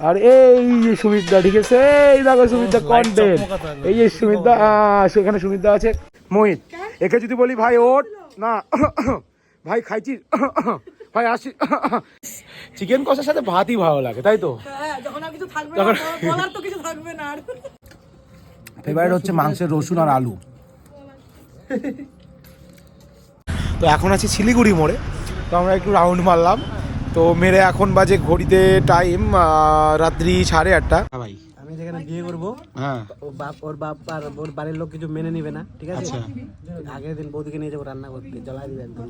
আর এই যে সুমিতদা ঠিক আছে? এই দেখো সুমিতদা কন্টেন্ট এই যে সুমিতদা সেখানে সুমিতদা আছে। মোহিত একে যদি বলি ভাই ওঠ না ভাই খাইছিস ভাই আসি। চিকেন কষার সাথে ভাতই ভালো লাগে তাই তো? হ্যাঁ যখন আর কিছু থাকবে তখন- না বলার তো কিছু থাকবে না আর। ফেভারিট হচ্ছে মাংসের রসুন আর আলু। তো এখন আছি শিলিগুড়ি মোড়ে। তো আমরা একটু রাউন্ড মারলাম। তো মেরে এখন বাজে ঘড়িতে টাইম রাত্রি সাড়ে আটটা। হ্যাঁ ভাই। আমি যেখানে বিয়ে করব হ্যাঁ। ও বাপ ওর বাপ আর ওর বাড়ির লোক কিছু মেনে নিবে না ঠিক আছে? আচ্ছা। আগের দিন বৌদিকে নিয়ে যাব রান্না করতে জ্বালাই দিবে একদম।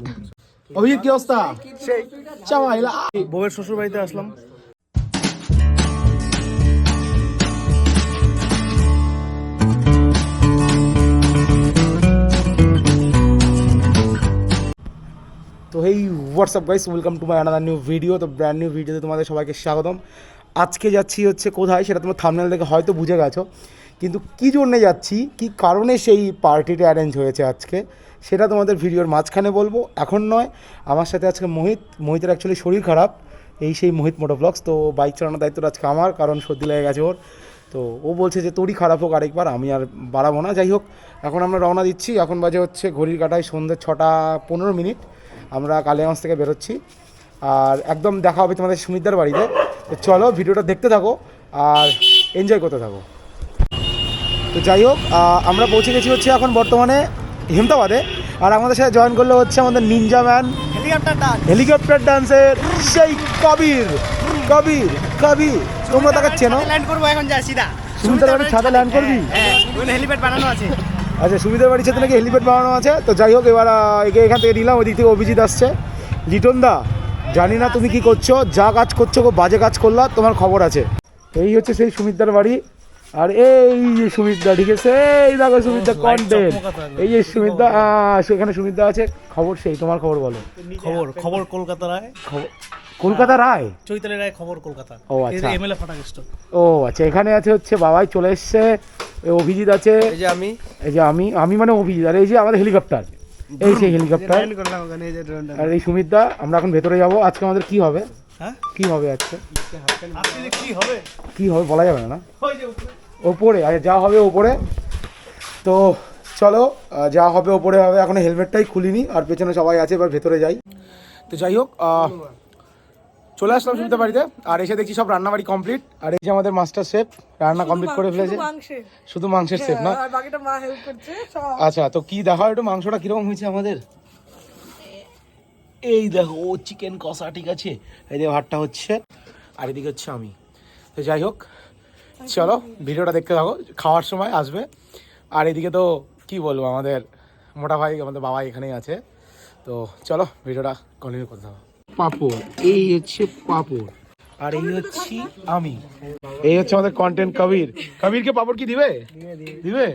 অভিজিৎ কি অবস্থা? সেই। চামাইলা বউয়ের শ্বশুর বাড়িতে আসলাম। এই WhatsApp guys welcome to my another new video তো ব্র্যান্ড নিউ ভিডিওতে তোমাদের সবাইকে স্বাগতম। আজকে যাচ্ছি হচ্ছে কোথায় সেটা তোমার থামনেল দেখে হয়তো বুঝে গেছো। কিন্তু কী জন্যে যাচ্ছি, কী কারণে সেই পার্টিটা অ্যারেঞ্জ হয়েছে আজকে, সেটা তোমাদের ভিডিওর মাঝখানে বলব। এখন নয়, আমার সাথে আজকে মোহিত। মোহিতের অ্যাকচুয়ালি শরীর খারাপ, এই সেই মোহিত মোটো ব্লগস তো বাইক চালানোর দায়িত্বটা আজকে আমার, কারণ সর্দি লেগে গেছে ওর। তো ও বলছে যে তোরই খারাপ হোক আরেকবার, আমি আর বাড়াবো না। যাই হোক, এখন আমরা রওনা দিচ্ছি। এখন বাজে হচ্ছে ঘড়ির কাটায় সন্ধ্যে ছটা পনেরো মিনিট। আমরা কালিয়াগঞ্জ থেকে বেরোচ্ছি। আর একদম দেখা হবে তোমাদের সুমিতদার বাড়িতে। তো চলো ভিডিওটা দেখতে থাকো আর এনজয় করতে থাকো। তো যাই হোক আমরা পৌঁছে গেছি হচ্ছে এখন বর্তমানে হেমতাবাদে। আর আমাদের সাথে জয়েন করল হচ্ছে আমাদের নিনজা ম্যান হেলিকপ্টার ডান্সের সেই কবির কবির কবির। তোমরা তাকে চেনো? ল্যান্ড করব এখন যা সিধা। সুমিতার বাড়ির ছাদে ল্যান্ড করবি? হ্যাঁ হেলিপ্যাড বানানো আছে। আচ্ছা সুমিতার বাড়ির সাথে নাকি হেলিপ্যাড বানানো আছে? তো যাই হোক এবার একে এখান থেকে নিলাম ওই দিক থেকে অভিজিৎ আসছে। লিটন দা জানি না তুমি কি করছ যা কাজ করছ খুব বাজে কাজ করলা তোমার খবর আছে। এই হচ্ছে সেই সুমিতদার বাড়ি। আর এই যে সুমিতদা ঠিক আছে? এই দেখো সুমিতদা কন্টেন্ট এই যে সুমিতদা সেখানে সুমিতদা আছে। খবর সেই তোমার খবর বলো। খবর খবর কলকাতা রায় খবর কলকাতা রায়? চৈতালি রায় খবর কলকাতা। ও আচ্ছা। এমএলএ ফাটাক স্টোর ও আচ্ছা এখানে আছে হচ্ছে বাবাই চলে এসছে অভিজিৎ আছে। এই যে আমি। এই যে আমি আমি মানে অভিজিৎ আর এই যে আমাদের হেলিকপ্টার এই সেই হেলিকপ্টার যে ড্রোনটা আর এই সুমিতদা আমরা এখন ভেতরে যাব। আজকে আমাদের কি হবে? হ্যাঁ? কি হবে আজকে? কি হবে? কি হবে বলা যাবে না ওই যে উপরে। ওপরে আর যা হবে ওপরে। তো চলো যা হবে ওপরে হবে এখন হেলমেটটাই খুলিনি আর পেছনে সবাই আছে এবার ভেতরে যাই। তো যাই হোক আহ, চলে আসলাম সুমিতা বাড়িতে আর এসে দেখছি সব রান্নাবাড়ি কমপ্লিট আর এই যে আমাদের মাস্টার শেফ রান্না কমপ্লিট করে ফেলেছে। শুধু মাংসের। শেফ না? সব। আচ্ছা তো কি দেখা একটু মাংসটা কীরকম হয়েছে আমাদের? এই দেখো ও চিকেন কষা ঠিক আছে? এই যে ভাতটা হচ্ছে আর এদিকে হচ্ছে আমি। তো যাই হোক চলো ভিডিওটা দেখতে থাকো খাওয়ার সময় আসবে। আর এদিকে তো কি বলব আমাদের মোটা ভাই আমাদের বাবা এখানেই আছে। তো চলো ভিডিওটা কন্টিনিউ করতে থাকো। পাপড় এই হচ্ছে পাপড়। আর এই হচ্ছি আমি। এই হচ্ছে আমাদের কন্টেন্ট কবির। কবিরকে পাপড় কি দিবে? দিবে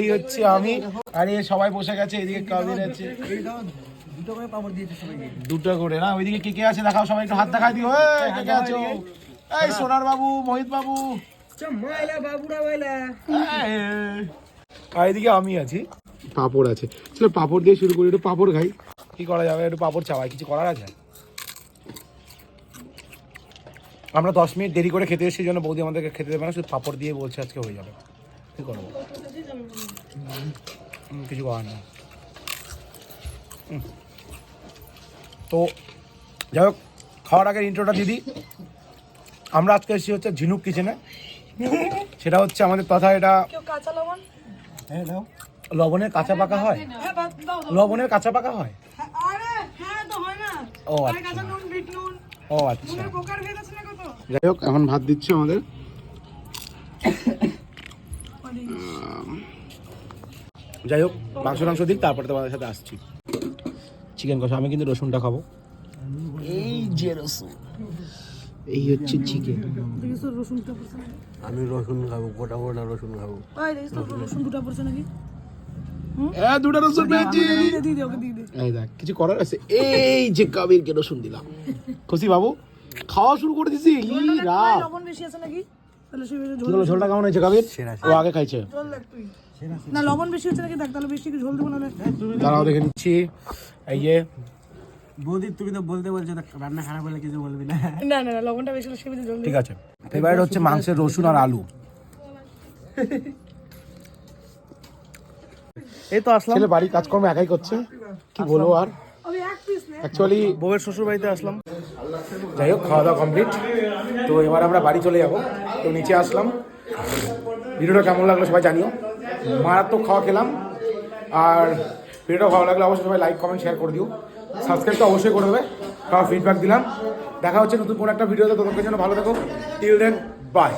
এই হচ্ছে আমি। আর এই সবাই বসে গেছে এদিকে কবির আছে। দুটো করে না ওইদিকে কে কে আছে দেখাও সবাই একটু হাত দেখাই দিও। কে কে আছো? এই সোনার বাবু মোহিত বাবু। আর এদিকে আমি আছি। পাপড় আছে। চলো পাপড় দিয়ে শুরু করি একটু পাপড় খাই। কি করা যাবে? একটু পাপড় চাওয়াই কিছু করার আছে? আমরা দশ মিনিট দেরি করে খেতে এসেছি জন্য বৌদি আমাদেরকে খেতে দেবে না শুধু পাপড় দিয়ে বলছে আজকে হয়ে যাবে। কি করব? কিছু করার নেই। তো যাই হোক খাওয়ার আগে ইন্ট্রোটা দিদি আমরা আজকে এসেছি হচ্ছে ঝিনুক কিচেনে সেটা হচ্ছে আমাদের তথা এটা কেউ কাঁচা লবণ? হ্যাঁ দাও। লবণের কাঁচা পাকা হয়? হ্যাঁ। লবণের কাঁচা পাকা হয় হ্যাঁ, আরে হ্যাঁ তো হয় না ও আচ্ছা। ও আচ্ছা। যাই হোক এখন ভাত দিচ্ছে আমাদের। যাই হোক মাংস টাংস দিক তারপরে তোমাদের সাথে আসছি। চিকেন কষা আমি কিন্তু রসুনটা খাব। এই যে রসুন। এই হচ্ছে চিকেন? আমি রসুন খাব গোটা গোটা রসুন খাব। রসুন দুটা পড়ছে নাকি? হ্যাঁ? দুটো রসুন পেয়েছি। এই দেখ কিছু করার আছে। এই যে কাবিরকে রসুন দিলাম। খুশি বাবু খাওয়া শুরু করে দিছি। লবণ বেশি আছে নাকি? কি ঝোলটা কেমন হয়েছে কাবির? ও আগে খাইছে। না লবণ বেশি হচ্ছে নাকি? দেখ তাহলে বেশি করে ঝোল দেবো নাহলে। দাঁড়াও দেখে নিচ্ছি। এই যে বৌদি তুমি তো বলতে বলছো রান্না খারাপ হলে কিছু বলবি না। না না না লবণটা বেশি হলে সেবিতে জল ঠিক আছে। ফেভারিট হচ্ছে মাংসের রসুন আর আলু। এই তো আসলাম। ছেলে বাড়ি কাজকর্ম একাই করছে। কি বলব আর? অ্যাকচুয়ালি বউয়ের শ্বশুর বাড়িতে আসলাম। যাই হোক খাওয়া দাওয়া কমপ্লিট তো এবার আমরা বাড়ি চলে যাব। তো নিচে আসলাম। ভিডিওটা কেমন লাগল সবাই জানিও। মারাত্মক খাওয়া খেলাম। আর ভিডিওটা ভালো লাগলে অবশ্যই সবাই লাইক কমেন্ট শেয়ার করে দিও। সাবস্ক্রাইব তো অবশ্যই করে দেবে। খাওয়া ফিডব্যাক দিলাম। দেখা হচ্ছে নতুন কোনো একটা ভিডিওতে। তোমাদের জন্য ভালো থাকো। Till then by